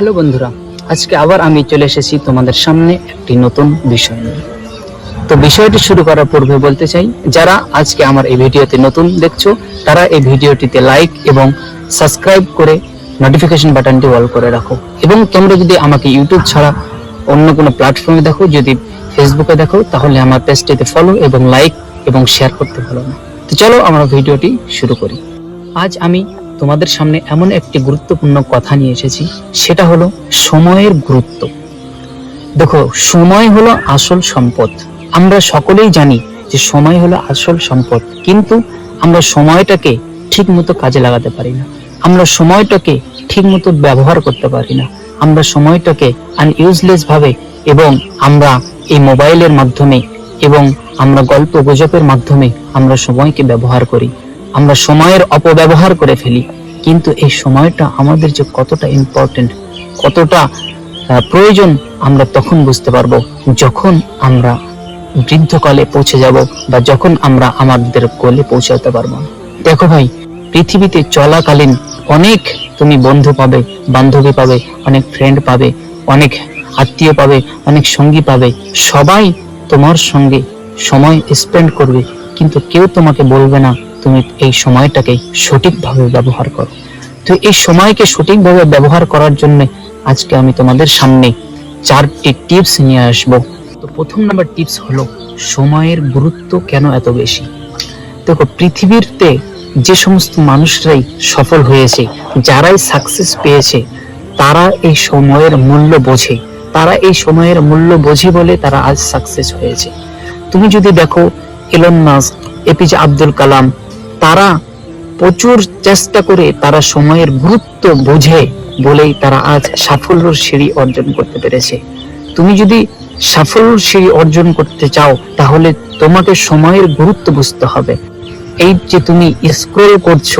Hello বন্ধুরা, আজকে আবার আমি চলে এসেছি তোমাদের সামনে একটি নতুন বিষয় নিয়ে। তো বিষয়টি শুরু করার পূর্বে বলতে চাই, যারা আজকে আমার এই ভিডিওতে নতুন দেখছ, তারা এই ভিডিওটিতে লাইক এবং সাবস্ক্রাইব করে নোটিফিকেশন বাটনটি অল করে রাখো। এবং তোমরা যদি আমাকে ইউটিউব ছাড়া অন্য কোনো প্ল্যাটফর্মে দেখো, যদি ফেসবুকে দেখো, তাহলে আমার পেজটিতে ফলো এবং লাইক এবং শেয়ার করতে ভালো না। তো চলো আমরা ভিডিওটি শুরু করি। আজ আমি তোমাদের সামনে এমন একটি গুরুত্বপূর্ণ কথা নিয়ে এসেছি, সেটা হলো সময়ের গুরুত্ব। দেখো, সময় হলো আসল সম্পদ। আমরা সকলেই জানি যে সময় হলো আসল সম্পদ, কিন্তু আমরা সময়টাকে ঠিক মতো কাজে লাগাতে পারি না। আমরা সময়টাকে ঠিক মতো ব্যবহার করতে পারি না। আমরা সময়টাকে আনইউজলেস ভাবে এবং আমরা এই মোবাইলের মাধ্যমে এবং আমরা গল্প গুজবের মাধ্যমে আমরা সময়কে ব্যবহার করি। আমরা সময়ের অপব্যবহার করে ফেলি, কিন্তু এই সময়টা আমাদের যে কতটা ইম্পর্টেন্ট কতটা প্রয়োজন আমরা তখন বুঝতে পারব যখন আমরা বৃদ্ধকালে পৌঁছে যাব বা যখন আমরা আমাদের কোলে পৌঁছাতে পারব। দেখো ভাই, পৃথিবীতে চলাকালীন অনেক তুমি বন্ধু পাবে, বান্ধবী পাবে, অনেক ফ্রেন্ড পাবে, অনেক আত্মীয় পাবে, অনেক সঙ্গী পাবে। সবাই তোমার সঙ্গে সময় স্পেন্ড করবে, কিন্তু কেউ তোমাকে বলবে না তুমি এই সময়টাকে সঠিকভাবে ব্যবহার করো। তো এই সময়কে সঠিকভাবে ব্যবহার করার জন্য আজকে আমি তোমাদের সামনে চারটি টিপস নিয়ে আসব। তো প্রথম নাম্বার টিপস হলো, সময়ের গুরুত্ব কেন এত বেশি? দেখো, পৃথিবীতে যে সমস্ত মানুষরাই সফল হয়েছে, যারাই সাকসেস পেয়েছে, তারা এই সময়ের মূল্য বোঝে। তারা এই সময়ের মূল্য বোঝে বলে তারা আজ সাকসেস হয়েছে। তুমি যদি দেখো এলন এপিজে আব্দুল কালাম তারা প্রচুর চেষ্টা করে তারা সময়ের গুরুত্ব বোঝে বলেই তারা আজ সাফল্যর সিঁড়ি অর্জন করতে পেরেছে। তুমি যদি সাফল্যের সিঁড়ি অর্জন করতে চাও, তাহলে তোমাকে সময়ের গুরুত্ব বুঝতে হবে। এই যে তুমি স্ক্রল করছ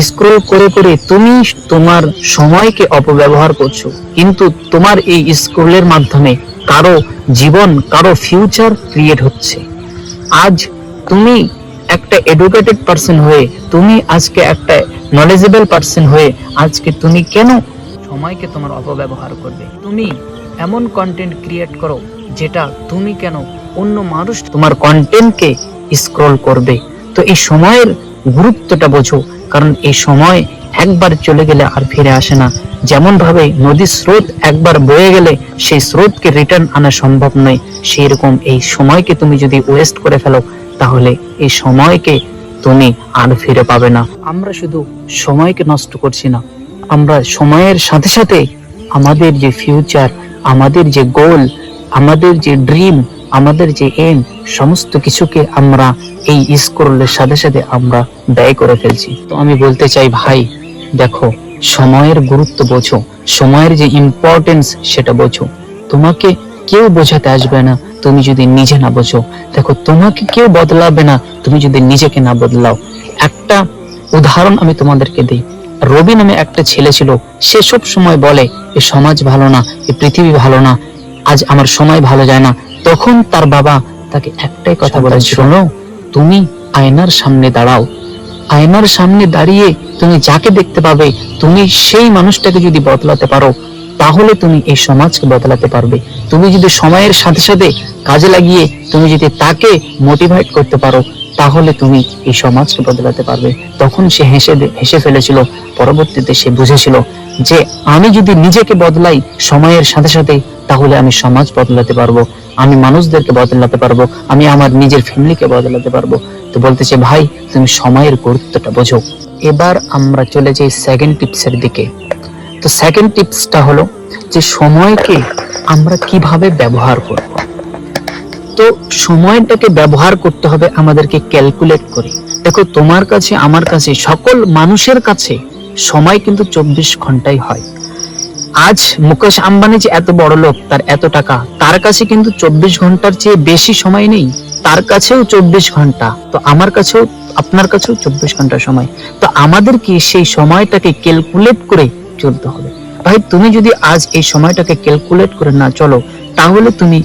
স্ক্রল করে করে তুমি তোমার সময়কে অপব্যবহার করছ। কিন্তু তোমার এই স্ক্রলের মাধ্যমে কারও জীবন, কারও ফিউচার ক্রিয়েট হচ্ছে। আজ তুমি একটা এডুকেটেড পার্সন হয়ে তুমি আজকে একটা নলেজেবল পার্সন হয়ে আজকে তুমি কেন সময়কে তোমার অপব্যবহার করবে? তুমি এমন কন্টেন্ট ক্রিয়েট করো যেটা তুমি কেন অন্য মানুষ তোমার কন্টেন্টকে স্ক্রল করবে? তো এই সময়ের গুরুত্বটা বোঝো, কারণ এই সময় একবার চলে গেলে আর ফিরে আসে না। যেমন ভাবে নদীর স্রোত একবার বয়ে গেলে, সেই স্রোতকে রিটার্ন আনা সম্ভব নয়। সেই রকম এই সময়কে তুমি যদি ওয়েস্ট করে ফেলো, তাহলে এই সময়কে তুমি আর ফিরে পাবে না। আমরা শুধু সময়কে নষ্ট করছি না। আমরা সময়ের সাথে সাথে আমাদের যে ফিউচার আমাদের যে গোল আমাদের যে ড্রিম আমাদের যে এম সমস্ত কিছুকে আমরা এই স্ক্রোলের সাথে সাথে আমরা ব্যয় করে ফেলছি। তো আমি বলতে চাই, ভাই, দেখো, সময়ের গুরুত্ব বোঝো, সময়ের যে ইম্পর্টেন্স সেটা বোঝো। তোমাকে কেউ বোঝাতে আসবে না, তুমি যদি নিজে না বোঝো। দেখো, তোমাকে কেউ বদলাবে না, তুমি যদি নিজেকে না বদলাও। একটা উদাহরণ আমি তোমাদেরকে দিই। রবি নামে একটা ছেলে ছিল। সে সব সময় বলে এ সমাজ ভালো না এ পৃথিবী ভালো না আজ আমার সময় ভালো যায় না। তখন তার বাবা তাকে একটাই কথা বলে শোনো তুমি আয়নার সামনে দাঁড়াও। আয়নার সামনে দাঁড়িয়ে তুমি যাকে দেখতে পাবে তুমি সেই মানুষটাকে যদি বদলাতে পারো তাহলে তুমি এই সমাজকে বদলাতে পারবে। তুমি যদি সময়ের সাথে সাথে কাজে লাগিয়ে তুমি যদি তাকে মোটিভেট করতে পারো তাহলে তুমি এই সমাজকে বদলাতে পারবে। তখন সে হেসে হেসে ফেলেছিল, পরবর্তীতে সে বুঝেছিল যে আমি যদি নিজেকে বদলাই সময়ের সাথে সাথে, তাহলে আমি সমাজ বদলাতে পারব, আমি মানুষদেরকে বদলাতে পারব, আমি আমার নিজের ফ্যামিলিকে বদলাতে পারব। তো বলতেছে, ভাই, তুমি সময়ের গুরুত্বটা বোঝো। এবার আমরা চলে যাই সেকেন্ড টিপসের দিকে। তো সেকেন্ড টিপসটা হলো যে, সময়কে আমরা কীভাবে ব্যবহার করব তো সময়টাকে ব্যবহার করতে হবে আমাদেরকে ক্যালকুলেট করে। দেখো, তোমার কাছে, আমার কাছে, সকল মানুষের কাছে সময় কিন্তু চব্বিশ ঘন্টাই হয়। আজ মুকেশ আম্বানি যে এত বড় লোক, তার এত টাকা, তার কাছে কিন্তু চব্বিশ ঘণ্টার চেয়ে বেশি সময় নেই। তার কাছেও চব্বিশ ঘণ্টা। তো আমার কাছেও, আপনার কাছেও চব্বিশ ঘণ্টা সময়। তো আমাদেরকে সেই সময়টাকে ক্যালকুলেট করে চলতে হবে। ভাই, তুমি যদি আজ এই সময়টাকে ক্যালকুলেট করে না চলো, তাহলে তুমি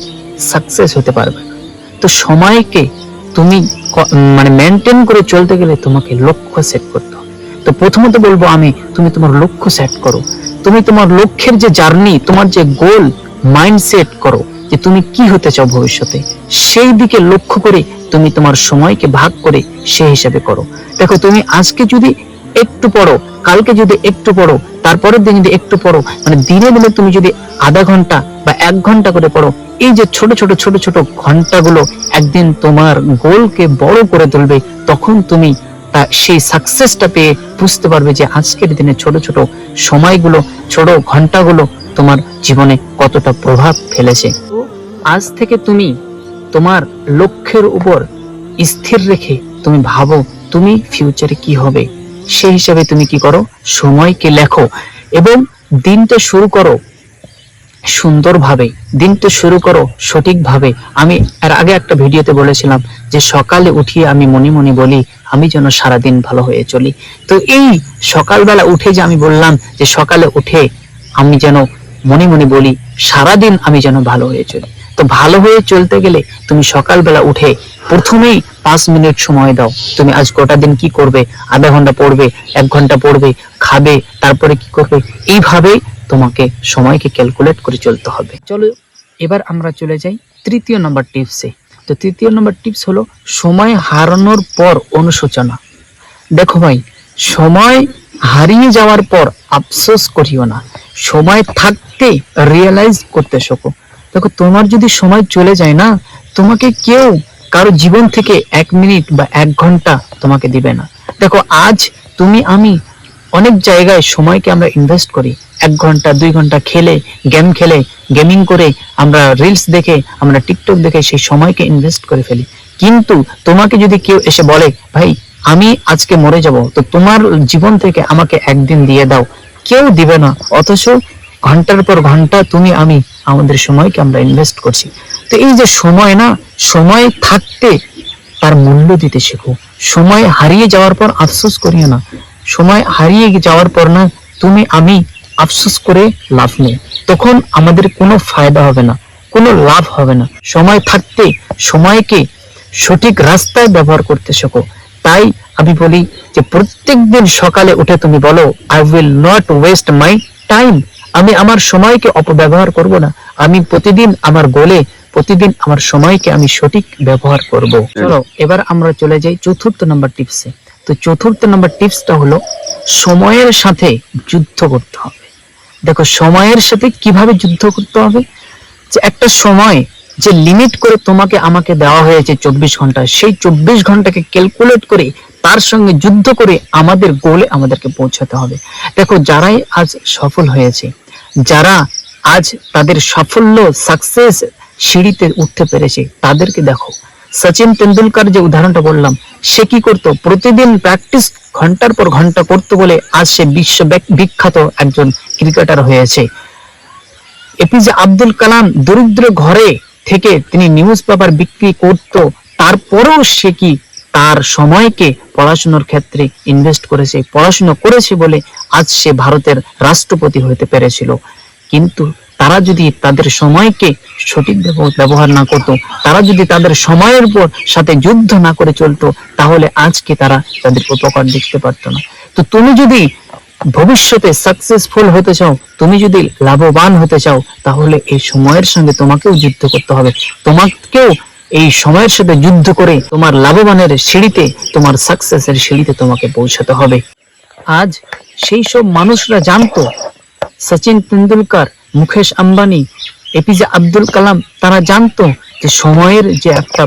সাকসেস হতে পারবে। তো সময়কে তুমি মানে মেনটেন করে চলতে গেলে তোমাকে লক্ষ্য সেট করতে হবে। তো প্রথমত বলব আমি, তুমি তোমার লক্ষ্য সেট করো। তুমি তোমার লক্ষ্যের যে জার্নি তোমার যে গোল মাইন্ডসেট করো, যে তুমি কি হতে চাও ভবিষ্যতে, সেই দিকে লক্ষ্য করে তুমি তোমার সময়কে ভাগ করে সেই হিসাবে করো। দেখো, তুমি আজকে যদি একটু পড়ো, কালকে যদি একটু পড়ো তারপরের দিন যদি একটু পড়ো মানে দিনে দিনে তুমি যদি আধা ঘণ্টা বা এক ঘণ্টা করে পড়ো, এই যে ছোট ছোট ছোট ছোট ঘন্টাগুলো একদিন তোমার গোলকে বড় করে তুলবে, তখন তুমি তা সেই সাকসেসটা পেয়ে বুঝতে পারবে যে আজকের দিনে ছোট ছোট সময়গুলো, ছোট ঘন্টাগুলো তোমার জীবনে কতটা প্রভাব ফেলেছে। আজ থেকে তুমি তোমার লক্ষ্যের উপর স্থির রেখে তুমি ভাবো, তুমি ফিউচারে কি হবে? সেই হিসাবে তুমি কি করো? সময়কে লেখো এবং দিনটা শুরু করো সুন্দরভাবে। দিনটা শুরু করো সঠিকভাবে। আমি এর আগে একটা ভিডিওতে বলেছিলাম যে সকালে উঠিয়ে আমি মনে মনে বলি, আমি যেন সারাদিন ভালো হয়ে চলি। তো এই সকালবেলা উঠে যে আমি বললাম যে সকালে উঠে আমি যেন মনে মনে বলি, সারাদিন আমি যেন ভালো হয়ে চলি। তো ভালো হয়ে চলতে গেলে তুমি সকালবেলা উঠে প্রথমেই পাঁচ মিনিট সময় দাও। তুমি আজ গোটা দিন কি করবে? আধা ঘণ্টা পড়বে, এক ঘণ্টা পড়বে, খাবে, তারপরে কি করবে? এইভাবেই তোমাকে সময়কে ক্যালকুলেট করে চলতে হবে। চলো, এবার আমরা চলে যাই তৃতীয় নম্বর টিপসে তো তৃতীয় নম্বর টিপস হলো সময় হারানোর পর অনুশোচনা। দেখো ভাই, সময় হারিয়ে যাওয়ার পর আফসোস করিও না। সময় থাকতে রিয়েলাইজ করতে শেখো। দেখো, তোমার যদি সময় চলে যায় না, তোমাকে কেউ কারও জীবন থেকে এক মিনিট বা এক ঘণ্টা তোমাকে দিবে না। দেখো, আজ তুমি, আমি অনেক জায়গায় সময়কে আমরা ইনভেস্ট করি। এক ঘণ্টা, দুই ঘণ্টা খেলে গেম খেলে গেমিং করে, আমরা রিলস দেখে, আমরা টিকটক দেখে সেই সময়কে ইনভেস্ট করে ফেলি। কিন্তু তোমাকে যদি কেউ এসে বলে, ভাই, আমি আজকে মরে যাব, তো তোমার জীবন থেকে আমাকে একদিন দিয়ে দাও। কেউ দিবে না, অথচ ঘণ্টার পর ঘণ্টা তুমি, আমি, আমাদের সময়কে আমরা ইনভেস্ট করছি। তো এই যে সময় না, সময় থাকতে তার মূল্য দিতে শেখো। সময় হারিয়ে যাওয়ার পর আফসোস করিও না। সময় হারিয়ে যাওয়ার পর না, তুমি, আমি আফসোস করে লাভ নেই। তখন আমাদের কোনো ফায়দা হবে না, কোনো লাভ হবে না। সময় থাকতে সময়কে সঠিক রাস্তায় ব্যবহার করতে শেখো। তাই আমি বলি যে প্রত্যেকদিন সকালে উঠে তুমি বলো I will not waste my time আমি আমার সময়কে অপব্যবহার করব না। আমি প্রতিদিন আমার গোলে, প্রতিদিন আমার সময়কে আমি সঠিক ব্যবহার করব। চলো, এবার আমরা চলে যাই চতুর্থ নাম্বার টিপসে তো চতুর্থ নাম্বার টিপসটা হলো, সময়ের সাথে যুদ্ধ করতে হবে। দেখো, সময়ের সাথে কীভাবে যুদ্ধ করতে হবে? যে একটা সময় যে লিমিট করে তোমাকে আমাকে দেওয়া হয়েছে চব্বিশ ঘণ্টা, সেই চব্বিশ ঘন্টাকে ক্যালকুলেট করে, তার সঙ্গে যুদ্ধ করে আমাদের গোলে আমাদেরকে পৌঁছাতে হবে। দেখো, যারাই আজ সফল হয়েছে যারা আজ তাদের সাফল্য সাকসেস সিঁড়িতে উঠতে পেরেছে, তাদেরকে দেখো। সচিন তেন্ডুলকার যে উদাহরণটা বললাম, সে কি করতো? প্রতিদিন প্র্যাকটিস ঘণ্টার পর ঘণ্টা করতো বলে আজ সে বিশ্ব বিখ্যাত একজন ক্রিকেটার হয়েছে। এপিজে আব্দুল কালাম দরিদ্র ঘরে থেকে তিনি নিউজ পেপার বিক্রি করত, তারপরেও সে কি তার সময়কে পড়াশোনার ক্ষেত্রে ইনভেস্ট করেছে, পড়াশোনা করেছে বলে আজ সে ভারতের রাষ্ট্রপতি হতে পেরেছিল। কিন্তু তারা যদি তাদের সময়কে সঠিক ব্যবহার না করত, তারা যদি তাদের সময়ের উপর সাথে যুদ্ধ না করে চলতো, তাহলে আজকে তারা তাদের উপকার দেখতে পারতো না। তো তুমি যদি ভবিষ্যতে সাকসেসফুল হতে চাও, তুমি যদি লাভবান হতে চাও, তাহলে এই সময়ের সঙ্গে তোমাকেও যুদ্ধ করতে হবে। তোমাকেও এই সময়ের সাথে যুদ্ধ করে তোমার লাভবানের সিঁড়িতে, তোমার সাকসেসের সিঁড়িতে তোমাকে পৌঁছাতে হবে। আজ সেই সব মানুষরা জানতো, সচিন তেন্ডুলকার, মুকেশ আম্বানি, এপিজে আব্দুল কালাম, তারা জানতো যে সময়ের যে একটা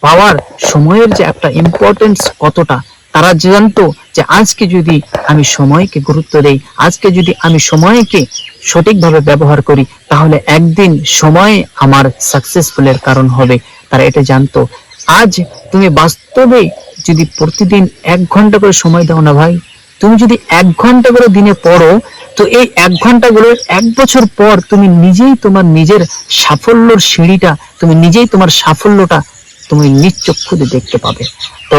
পাওয়ার সময়ের যে একটা ইম্পর্টেন্স কতটা, তারা জানতো যে আজকে যদি আমি সময়কে গুরুত্ব দেই, আজকে যদি আমি সময়কে সঠিকভাবে ব্যবহার করি, তাহলে একদিন সময় আমার সাকসেসফুলের কারণ হবে। তারা এটা জানতো। আজ তুমি বাস্তবে যদি প্রতিদিন এক ঘণ্টা করে সময় দাও না ভাই, তুমি যদি এক ঘণ্টা করে দিনে পড়ো, তো এই এক ঘণ্টা গুলো এক বছর পর তুমি নিজেই তোমার নিজের সাফল্যর সিঁড়িটা, তুমি নিজেই তোমার সাফল্যটা তুমি নিজ চক্ষু দিয়ে দেখতে পাবে। তো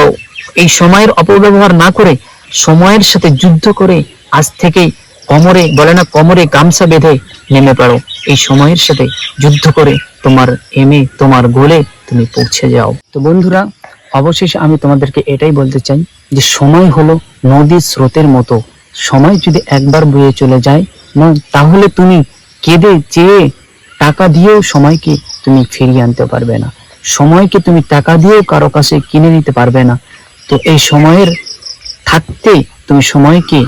এই সময়ের অপব্যবহার না করে, সময়ের সাথে যুদ্ধ করে আজ থেকেই কোমরে, বলে না কোমরে গামছা বেঁধে নেমে পড়ো। এই সময়ের সাথে যুদ্ধ করে তোমার এমে তোমার গোলে তুমি পৌঁছে যাও। তো বন্ধুরা, অবশেষে আমি তোমাদেরকে এটাই বলতে চাই যে সময় হলো নদীর স্রোতের মতো। সময় যদি একবার বয়ে চলে যায়, না, তাহলে তুমি কেঁদে চেয়ে টাকা দিয়েও সময়কে তুমি ফিরিয়ে আনতে পারবে না। সময়কে তুমি টাকা দিয়েও কারও কাছে কিনে নিতে পারবে না। তো এই সময়ের থাকতে তুমি সময়কে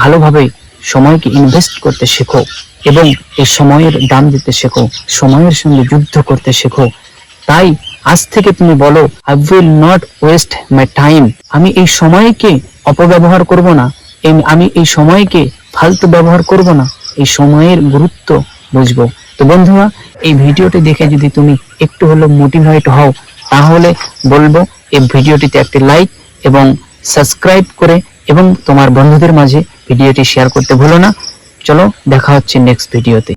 ভালোভাবে, সময়কে ইনভেস্ট করতে শেখো এবং এই সময়ের দাম দিতে শেখো, সময়ের সঙ্গে যুদ্ধ করতে শেখো। তাই আজ থেকে তুমি বলো I will not waste my time আমি এই সময়কে অপব্যবহার করব না। আমি এই সময়কে ফালতু ব্যবহার করব না। এই সময়ের গুরুত্ব বুঝব। তো বন্ধুরা, এই ভিডিওটি দেখে যদি তুমি একটু হলেও মোটিভেট হও, তাহলে বলব এই ভিডিওটিতে একটি লাইক এবং সাবস্ক্রাইব করে এবং তোমার বন্ধুদের মাঝে ভিডিওটি শেয়ার করতে ভুলো না। চলো, দেখা হচ্ছে নেক্সট ভিডিওতে